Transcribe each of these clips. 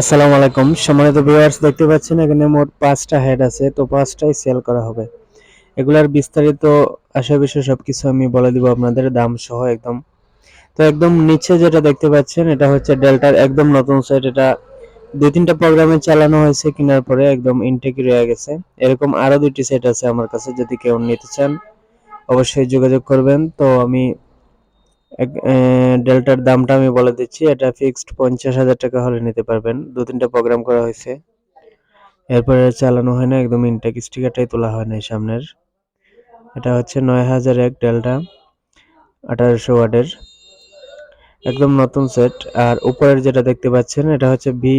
আসসালামু আলাইকুম। সম্মানিত ভিউয়ার্স দেখতে পাচ্ছেন এখানে মোট পাঁচটা হেড আছে, তো পাঁচটাই সেল করা হবে। এগুলার বিস্তারিত আশা বিষয় সবকিছু আমি বলে দিব আপনাদের, দাম সহ একদম। তো একদম নিচে যেটা দেখতে পাচ্ছেন, এটা হচ্ছে ডেল্টার একদম নতুন সেট এটা দুই তিনটা প্রোগ্রামে চালানো হয়েছে, কেনার পরে একদম ইনটেক রয়ে গেছে। এরকম আরও দুইটি সেট আছে আমার কাছে, যদি কেউ নিতে চান, অবশ্যই যোগাযোগ করবেন। তো আমি ডেল্টার দামটা আমি বলে দিচ্ছি, এটা ফিক্সড পঞ্চাশ হাজার টাকা হলে নিতে পারবেন। দু তিনটা প্রোগ্রাম করা হয়েছে। এরপরে চালানো হয় না, একদম ইনটেক স্টিকারটাই তোলা হয় না সামনের। এটা হচ্ছে নয় হাজার এক ডেল্টা, আঠারোশো ওয়াটের। একদম নতুন সেট আর উপরের যেটা দেখতে পাচ্ছেন, এটা হচ্ছে B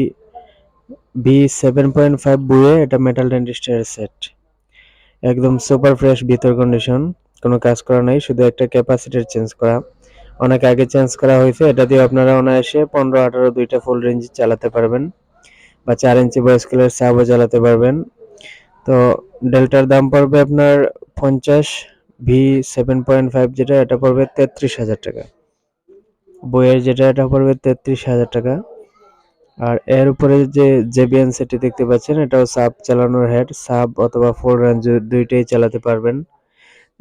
B seven point five বুয়ে এটা মেটাল ডেন্টিস্টারের সেট একদম সুপার ফ্রেশ ভিতর কন্ডিশন কোনো কাজ করা নাই, শুধু একটা ক্যাপাসিটার চেঞ্জ করা। অনেক আগে চেঞ্জ করা হয়েছে, এটা দিয়ে আপনারা অনায়াসে পনেরো, আঠারো দুইটা ফুল রেঞ্জ চালাতে পারবেন বা চার ইঞ্চি বয়স্কেলের সাবও চালাতে পারবেন। তো ডেল্টার দাম পড়বে আপনার পঞ্চাশ ভি সেভেন পয়েন্ট ফাইভ যেটা, এটা পড়বে তেত্রিশ হাজার টাকা। বইয়ের যেটা, এটা পড়বে তেত্রিশ হাজার টাকা। আর এর উপরে যে জেবিএন সেটি দেখতে পাচ্ছেন, এটাও সাব চালানোর হেড সাব অথবা ফোর রেঞ্জ দুইটাই চালাতে পারবেন।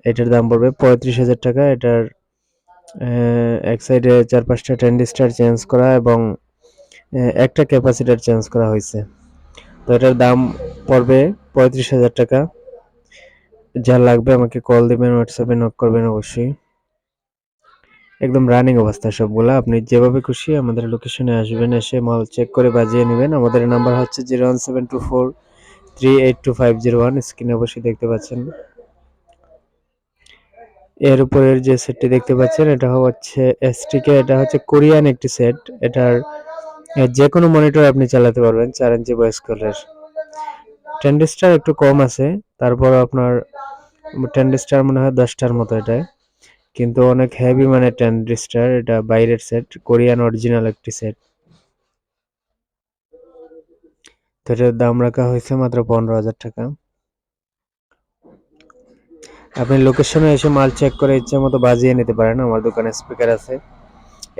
এটার দাম পড়বে পঁয়ত্রিশ হাজার টাকা, এটার এক সাইডে চার পাঁচটা ট্যান্ডিস্টার চেঞ্জ করা এবং একটা ক্যাপাসিটার চেঞ্জ করা হয়েছে। তো এটার দাম পড়বে পঁয়ত্রিশ হাজার টাকা। যা লাগবে আমাকে কল দিবেন হোয়াটসঅ্যাপে নক করবেন অবশ্যই। একদম রানিং অবস্থা সবগুলা। আপনি যেভাবে খুশি আমাদের লোকেশনে আসবেন, এসে মাল চেক করে বাজিয়ে নেবেন। আমাদের নাম্বার হচ্ছে zero one seven two four three eight two five zero one স্ক্রিনে অবশ্যই দেখতে পাচ্ছেন। এর উপরের যে সেটটি দেখতে পাচ্ছেন, এটা হচ্ছে এসটিকে এটা হচ্ছে কোরিয়ান একটি সেট এটার যে কোনো মনিটর আপনি চালাতে পারবেন চার ইঞ্চি বয়স্কলের টেন্ডিস্টার একটু কম আছে তারপর আপনার টেন্ডিস্টার মনে হয় দশটার মতো এটায়। কিন্তু অনেক হেভি মানে টেন্ডিস্টার এটা বাইরের সেট কোরিয়ান অরিজিনাল একটি সেট তো এটার দাম রাখা হয়েছে মাত্র পনেরো হাজার টাকা। আপনি লোকেশনে এসে মাল চেক করে ইচ্ছে মতো বাজিয়ে নিতে পারেন। আমার দোকানে স্পিকার আছে।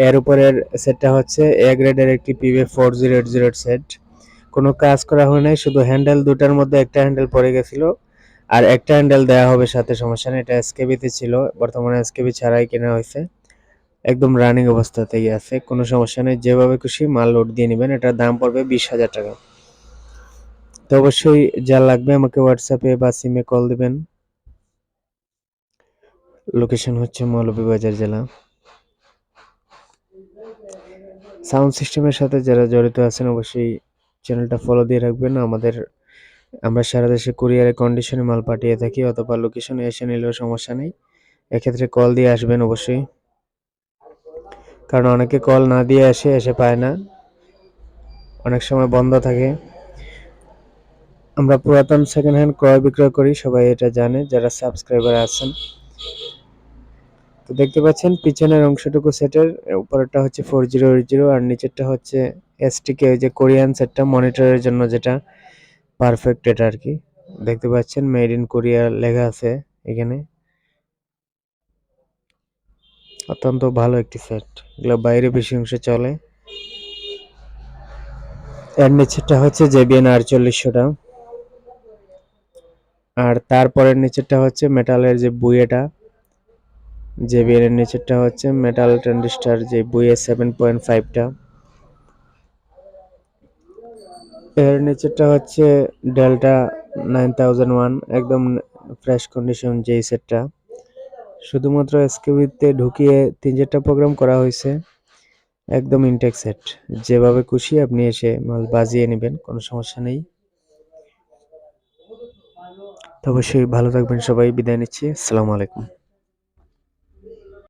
এর উপরের সেটটা হচ্ছে এ গ্রেডের একটি PV four zero eight zero set কোনো কাজ করা হয় নাই, শুধু হ্যান্ডেল দুটার মধ্যে একটা হ্যান্ডেল পড়ে গেছিল। আর একটা হ্যান্ডেল দেওয়া হবে সাথে, সমস্যা নেই। এটা এসকেবিতে ছিল, বর্তমানে এসকেবি ছাড়াই কেনা হয়েছে। একদম রানিং অবস্থাতেই আছে, কোনো সমস্যা নেই। যেভাবে খুশি মাল লোড দিয়ে নেবেন। এটার দাম পড়বে বিশ হাজার টাকা। তো অবশ্যই যা লাগবে আমাকে হোয়াটসঅ্যাপে বা সিমে কল দিবেন। লোকেশন হচ্ছে মৌলভীবাজার জেলা। সাউন্ড সিস্টেমের সাথে যারা জড়িত আছেন অবশ্যই চ্যানেলটা ফলো দিয়ে রাখবেন। আমাদের, আমরা সারা দেশে কুরিয়ারে কন্ডিশনে মাল পাঠিয়ে থাকি, অথবা লোকেশনে এসে নিলেও সমস্যা নেই। এক্ষেত্রে কল দিয়ে আসবেন অবশ্যই। কারণ অনেকে কল না দিয়ে আসে এসে পায় না। অনেক সময় বন্ধ থাকে। আমরা পুরাতন সেকেন্ড হ্যান্ড ক্রয় বিক্রয় করি, সবাই এটা জানে, যারা সাবস্ক্রাইবার আছেন। তো দেখতে পাচ্ছেন, পিছনের অংশটুকু সেটের উপরেরটা হচ্ছে ফোর জিরো জিরো আর নিচেরটা হচ্ছে এসটিকে ওই যে কোরিয়ান সেটটা, মনিটরের জন্য যেটা পারফেক্ট এটা আর কি। দেখতে পাচ্ছেন মেড ইন কোরিয়া লেখা আছে এখানে। অত্যন্ত ভালো একটি সেট এগুলো বাইরে বেশি অংশে চলে। এর নিচেরটা হচ্ছে জেবিএন আটচল্লিশশোটা। আর তারপরের নিচেরটা হচ্ছে মেটালের যে বুয়েটা জেবিএন এর নিচেরটা হচ্ছে মেটাল ট্রানজিস্টার যে বুয়ে সেভেন পয়েন্ট ফাইভটা এর নিচেরটা হচ্ছে ডেল্টা নাইন থাউজেন্ড ওয়ান একদম ফ্রেশ কন্ডিশন যেই সেটটা শুধুমাত্র এসকেবিতে ঢুকিয়ে তিন চারটা প্রোগ্রাম করা হয়েছে, একদম ইনটেক সেট যেভাবে খুশি আপনি এসে মাল বাজিয়ে নেবেন, কোনো সমস্যা নেই। তো অবশ্যই ভালো থাকবেন সবাই, বিদায় নিচ্ছি। আসসালামু আলাইকুম।